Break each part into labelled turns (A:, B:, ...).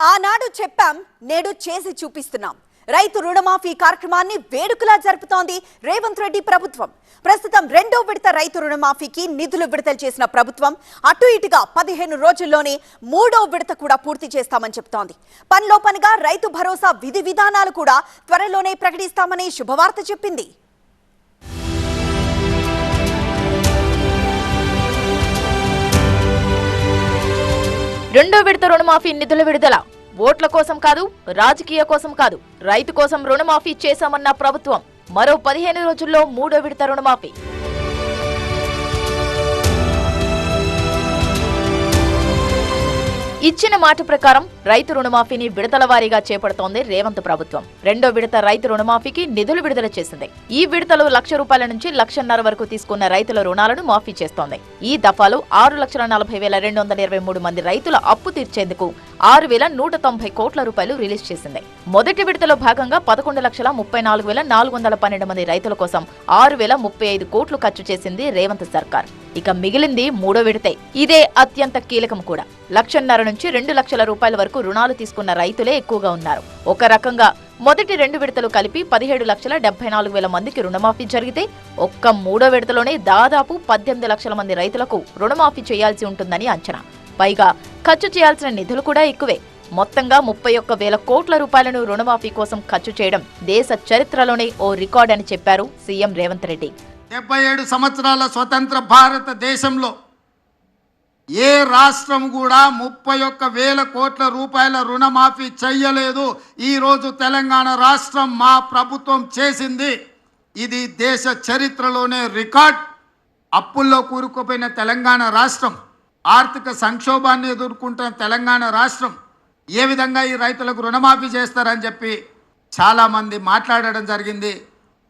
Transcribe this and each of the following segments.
A: ఆనాడు చెప్పాం నేడు చేసి చూపిస్తున్నాం. రైతు రుణమాఫీ కార్యక్రమాన్ని వేడుకలా జరుపుతోంది రేవంత్ రెడ్డి ప్రభుత్వం. ప్రస్తుతం రెండో విడత రైతు రుణమాఫీకి నిధులు విడుదల చేసిన ప్రభుత్వం. అటు ఇటుగా పదిహేను రోజుల్లోనే మూడో విడత కూడా పూర్తి చేస్తామని చెప్తోంది. పనిలో పనిగా రైతు భరోసా విధి విధానాలు కూడా త్వరలోనే ప్రకటిస్తామని శుభవార్త చెప్పింది.
B: రెండో విడత రుణమాఫీ నిధుల విడుదల. ఓట్ల కోసం కాదు రాజకీయ కోసం కాదు రైతు కోసం రుణమాఫీ చేశామన్న ప్రభుత్వం మరో పదిహేను రోజుల్లో మూడో విడత రుణమాఫీ. ఇచ్చిన మాట ప్రకారం రైతు రుణమాఫీని విడతల వారీగా చేపడుతోంది రేవంత్ ప్రభుత్వం. రెండో విడత రైతు రుణమాఫీకి నిధులు విడుదల చేసింది. ఈ విడతలో లక్ష రూపాయల నుంచి లక్షన్నర వరకు తీసుకున్న రైతుల రుణాలను మాఫీ చేస్తోంది. ఈ దఫాలో ఆరు లక్షల నలభై వేల రెండు వందల ఇరవై మూడు మంది రైతుల అప్పు తీర్చేందుకు ఆరు వేల నూట తొంభై కోట్ల రూపాయలు రిలీజ్ చేసింది. మొదటి విడతలో భాగంగా పదకొండు లక్షల ముప్పై నాలుగు వేల నాలుగు వందల పన్నెండు మంది రైతుల కోసం ఆరు వేల ముప్పై ఐదు కోట్లు ఖర్చు చేసింది రేవంత్ సర్కార్. ఇక మిగిలింది మూడో విడతే. ఇదే అత్యంత కీలకం కూడా. లక్షన్నర నుంచి రెండు లక్షల రూపాయల వరకు రుణాలు తీసుకున్న రైతులే ఎక్కువగా ఉన్నారు. ఒక రకంగా మొదటి రెండు విడతలు కలిపి పదిహేడు లక్షల డెబ్బై నాలుగు వేల మందికి రుణమాఫీ జరిగితే ఒక్క మూడో విడతలోనే దాదాపు పద్దెనిమిది లక్షల మంది రైతులకు రుణమాఫీ చేయాల్సి ఉంటుందని అంచనా. పైగా ఖర్చు చేయాల్సిన నిధులు కూడా ఎక్కువే. మొత్తంగా ముప్పై ఒక్క వేల కోట్ల రూపాయలను రుణమాఫీ కోసం ఖర్చు చేయడం దేశ చరిత్రలోనే ఓ రికార్డ్ అని చెప్పారు సీఎం రేవంత్ రెడ్డి.
C: డెబ్బై ఏడు సంవత్సరాల స్వతంత్ర భారతదేశంలో ఏ రాష్ట్రం కూడా ముప్పై ఒక్క వేల కోట్ల రూపాయల రుణమాఫీ చెయ్యలేదు. ఈరోజు తెలంగాణ రాష్ట్రం మా ప్రభుత్వం చేసింది. ఇది దేశ చరిత్రలోనే రికార్డ్. అప్పుల్లో కూరుకుపోయిన తెలంగాణ రాష్ట్రం ఆర్థిక సంక్షోభాన్ని ఎదుర్కొంటున్న తెలంగాణ రాష్ట్రం ఏ విధంగా ఈ రైతులకు రుణమాఫీ చేస్తారని చెప్పి చాలామంది మాట్లాడడం జరిగింది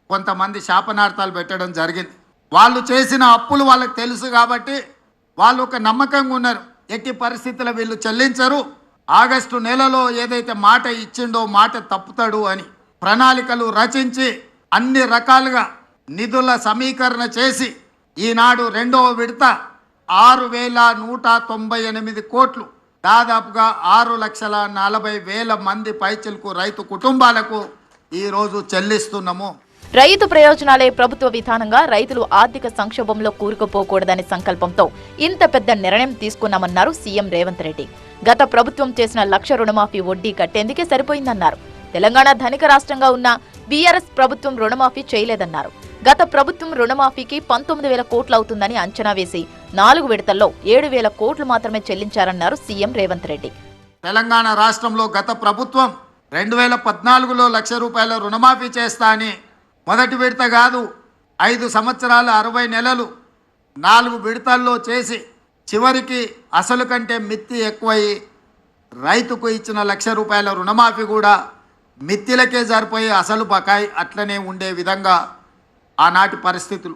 C: కొంతమంది శాపనార్థాలు పెట్టడం జరిగింది. వాళ్ళు చేసిన అప్పులు వాళ్ళకి తెలుసు కాబట్టి వాళ్ళు ఒక నమ్మకంగా ఉన్నారు. ఎట్టి పరిస్థితుల్లో వీళ్ళు చెల్లించరు. ఆగస్టు నెలలో ఏదైతే మాట ఇచ్చిండో మాట తప్పుతాడు అని ప్రణాళికలు రచించి అన్ని రకాలుగా నిధుల సమీకరణ చేసి ఈనాడు రెండవ విడత ఆరు వేల నూట తొంభై ఎనిమిది కోట్లు. దాదాపుగా ఆరు లక్షల నలభై వేల మంది పైచలకు రైతు కుటుంబాలకు ఈరోజు చెల్లిస్తున్నాము.
B: రైతు ప్రయోజనాలే ప్రభుత్వ విధానంగా రైతులు ఆర్థిక సంక్షోభంలో కూరుకుపోకూడదనే సంకల్పంతో ఇంత పెద్ద నిర్ణయం తీసుకున్నామన్నారు సీఎం రేవంత్ రెడ్డి. గత ప్రభుత్వం చేసిన లక్ష రుణమాఫీ వడ్డీ కట్టేందుకే సరిపోయిందన్నారు. తెలంగాణ ధనిక రాష్ట్రంగా ఉన్న బీఆర్ఎస్ ప్రభుత్వం రుణమాఫీ చేయలేదన్నారు. గత ప్రభుత్వం రుణమాఫీకి పంతొమ్మిది వేల కోట్లు అవుతుందని అంచనా వేసి నాలుగు విడతల్లో ఏడు వేల కోట్లు మాత్రమే చెల్లించారన్నారు సీఎం రేవంత్ రెడ్డి.
C: తెలంగాణ రాష్ట్రంలో గత ప్రభుత్వం రెండు వేల పద్నాలుగులో లక్ష రూపాయల రుణమాఫీ చేస్తా అని మొదటి విడత కాదు ఐదు సంవత్సరాలు అరవై నెలలు నాలుగు విడతల్లో చేసి చివరికి అసలు కంటే మిత్తి ఎక్కువయి రైతుకు ఇచ్చిన లక్ష రూపాయల రుణమాఫీ కూడా మిత్తిలకే సరిపోయి అసలు బకాయి అట్లనే ఉండే విధంగా ఆనాటి పరిస్థితులు.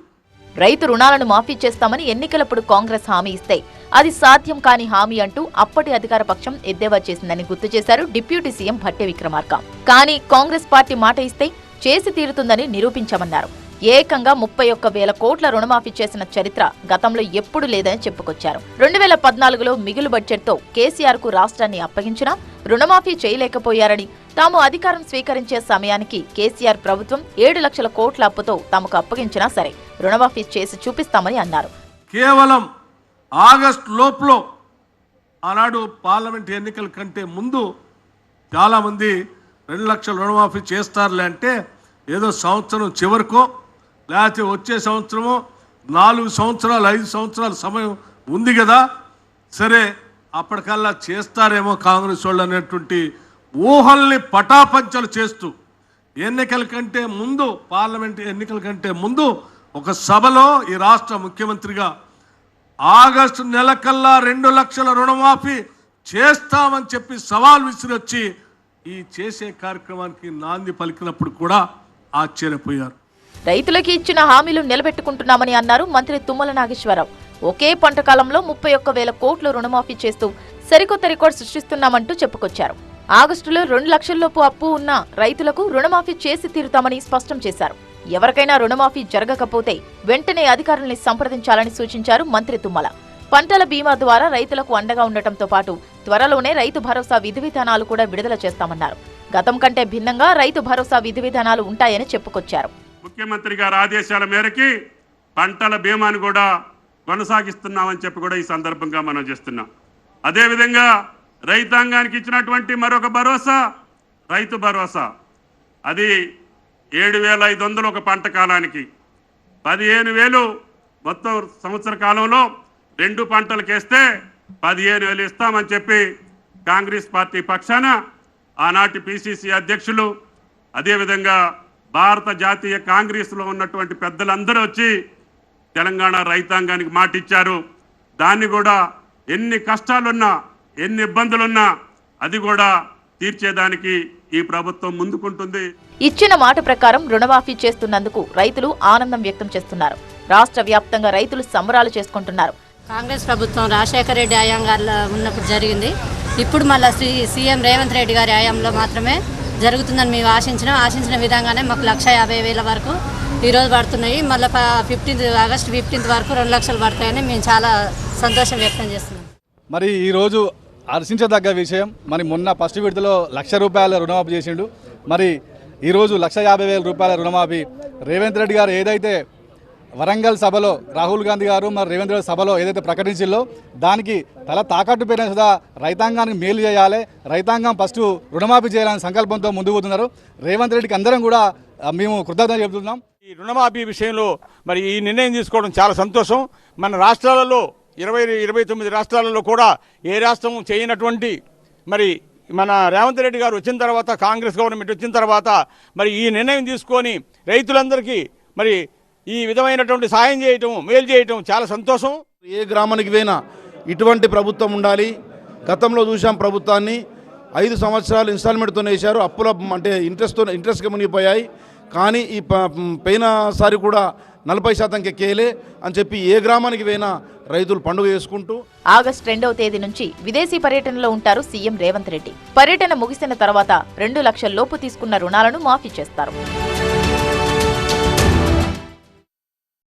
B: రైతు రుణాలను మాఫీ చేస్తామని ఎన్నికలప్పుడు కాంగ్రెస్ హామీ ఇస్తే అది సాధ్యం కాని హామీ అంటూ అప్పటి అధికార పక్షం ఎద్దేవా చేసిందని గుర్తు చేశారు డిప్యూటీ సీఎం భట్టి విక్రమార్క. కానీ కాంగ్రెస్ పార్టీ మాట ఇస్తే చేసి తీరుతుందని నిరూపించామన్నారు. ఏకంగా ముప్పై ఒక్క వేల కోట్ల రుణమాఫీ చేసిన చరిత్ర గతంలో ఎప్పుడు లేదని చెప్పుకొచ్చారు. రెండు వేల పద్నాలుగులో మిగులు బడ్జెట్తో కేసీఆర్కు రాష్ట్రాన్ని అప్పగించినా రుణమాఫీ చేయలేకపోయారని తాము అధికారం స్వీకరించే సమయానికి కేసీఆర్ ప్రభుత్వం ఏడు లక్షల కోట్ల అప్పుతో తమకు అప్పగించినా సరే రుణమాఫీ చేసి చూపిస్తామని అన్నారు.
D: కేవలం ఆగస్ట్ లోపులో ఆనాడు పార్లమెంట్ ఎన్నికల కంటే ముందు చాలామంది రెండు లక్షల రుణమాఫీ చేస్తారులే అంటే ఏదో సంవత్సరం చివరికో లేకపోతే వచ్చే సంవత్సరమో నాలుగు సంవత్సరాలు ఐదు సంవత్సరాల సమయం ఉంది కదా సరే అప్పటికల్లా చేస్తారేమో కాంగ్రెస్ వాళ్ళు అనేటువంటి ఊహల్ని పటాపంచలు చేస్తూ ఎన్నికల కంటే ముందు పార్లమెంట్ ఎన్నికల కంటే ముందు ఒక సభలో ఈ రాష్ట్ర ముఖ్యమంత్రిగా ఆగస్టు నెలకల్లా రెండు లక్షల రుణమాఫీ చేస్తామని చెప్పి సవాల్ విసిరొచ్చి ఈ చేసే కార్యక్రమానికి నాంది పలికినప్పుడు కూడా ఆశ్చర్యపోయారు.
B: రైతులకి ఇచ్చిన హామీలు నిలబెట్టుకుంటున్నామని అన్నారు మంత్రి తుమ్మల నాగేశ్వరరావు. ఒకే పంట కాలంలో ముప్పై ఒక్క వేల కోట్లు రుణమాఫీ చేస్తూ సరికొత్త రికార్డు సృష్టిస్తున్నామంటూ చెప్పుకొచ్చారు. ఆగస్టులో రెండు లక్షల్లోపు అప్పు ఉన్న రైతులకు రుణమాఫీ చేసి తీరుతామని స్పష్టం చేశారు. ఎవరికైనా రుణమాఫీ జరగకపోతే వెంటనే అధికారుల్ని సంప్రదించాలని సూచించారు మంత్రి తుమ్మల. పంటల బీమా ద్వారా రైతులకు అండగా ఉండటంతో పాటు త్వరలోనే రైతు భరోసా విధి విధానాలు కూడా విడుదల చేస్తామన్నారు. గతం కంటే భిన్నంగా రైతు భరోసా విధి విధానాలు ఉంటాయని చెప్పుకొచ్చారు.
E: ముఖ్యమంత్రి గారి ఆదేశాల మేరకి పంటల బీమాను కూడా కొనసాగిస్తున్నామని చెప్పి కూడా ఈ సందర్భంగా మనం చేస్తున్నాం. అదేవిధంగా రైతాంగానికి ఇచ్చినటువంటి మరొక భరోసా రైతు భరోసా. అది ఏడు వేల ఐదు వందలు ఒక పంట కాలానికి. పదిహేను వేలు మొత్తం సంవత్సర కాలంలో రెండు పంటలకేస్తే పదిహేను వేలు ఇస్తామని చెప్పి కాంగ్రెస్ పార్టీ పక్షాన ఆనాటి పిసిసి అధ్యక్షులు అదేవిధంగా భారత జాతీయ కాంగ్రెస్లో ఉన్నటువంటి పెద్దలందరూ వచ్చి తెలంగాణ రైతాంగానికి మాటిచ్చారు. దాన్ని కూడా ఎన్ని కష్టాలున్నా ఎన్ని ఇబ్బందులున్నా అది కూడా తీర్చేదానికి ఈ ప్రభుత్వం ముందుకుంటుంది.
B: ఇచ్చిన మాట ప్రకారం రుణమాఫీ చేస్తున్నందుకు రైతులు ఆనందం వ్యక్తం చేస్తున్నారు. రాష్ట్ర వ్యాప్తంగా రైతులు సంబరాలు చేసుకుంటున్నారు.
F: కాంగ్రెస్ ప్రభుత్వం రాజశేఖర రెడ్డి హయాంగారిలో ఉన్నప్పుడు జరిగింది. ఇప్పుడు మళ్ళీ శ్రీ సీఎం రేవంత్ రెడ్డి గారి హయాంలో మాత్రమే జరుగుతుందని మేము ఆశించినాం. ఆశించిన విధంగానే మాకు లక్ష యాభై వేల వరకు ఈరోజు పడుతున్నాయి. మళ్ళీ ఫిఫ్టీన్త్ ఆగస్ట్ ఫిఫ్టీన్త్ వరకు రెండు లక్షలు పడతాయని మేము చాలా సంతోషం వ్యక్తం చేస్తున్నాం.
G: మరి ఈరోజు హర్షించదగ్గ విషయం. మరి మొన్న ఫస్ట్ విడతలో లక్ష రూపాయల రుణమాఫీ చేసిండు. మరి ఈరోజు లక్ష యాభై వేల రూపాయల రుణమాఫీ. రేవంత్ రెడ్డి గారు ఏదైతే వరంగల్ సభలో రాహుల్ గాంధీ గారు మరి రేవంత్ రెడ్డి సభలో ఏదైతే ప్రకటించిందో దానికి తల తాకట్టు పెట్టిన సదా రైతాంగానికి మేలు చేయాలి. రైతాంగం ఫస్ట్ రుణమాఫీ చేయాలనే సంకల్పంతో ముందుకు పోతున్నారు. రేవంత్ రెడ్డికి అందరం కూడా మేము కృతజ్ఞత చెబుతున్నాం
H: ఈ రుణమాఫీ విషయంలో మరి ఈ నిర్ణయం తీసుకోవడం చాలా సంతోషం. మన రాష్ట్రాలలో ఇరవై ఇరవై తొమ్మిది రాష్ట్రాలలో కూడా ఏ రాష్ట్రం చేయనటువంటి మరి మన రేవంత్ రెడ్డి గారు వచ్చిన తర్వాత కాంగ్రెస్ గవర్నమెంట్ వచ్చిన తర్వాత మరి ఈ నిర్ణయం తీసుకొని రైతులందరికీ మరి ఈ విధమైనటువంటి సాయం చేయటం మేలు చేయటం చాలా సంతోషం.
I: ఏ గ్రామానికి పోయినా ఇటువంటి ప్రభుత్వం ఉండాలి. గతంలో చూసాం ప్రభుత్వాన్ని ఐదు సంవత్సరాలు ఇన్స్టాల్మెంట్తో వేశారు. అప్పుల అంటే ఇంట్రెస్ట్తో ఇంట్రెస్ట్గా మునిగిపోయాయి. కానీ ఈ పోయినసారి కూడా నలభై శాతం ఎక్కేయలే అని చెప్పి ఏ గ్రామానికి పోయినా రైతులు పండుగ చేసుకుంటూ
B: ఆగస్టు రెండవ తేదీ నుంచి విదేశీ పర్యటనలో ఉంటారు సీఎం రేవంత్ రెడ్డి. పర్యటన ముగిసిన తర్వాత రెండు లక్షల లోపు తీసుకున్న రుణాలను మాఫీ చేస్తారు.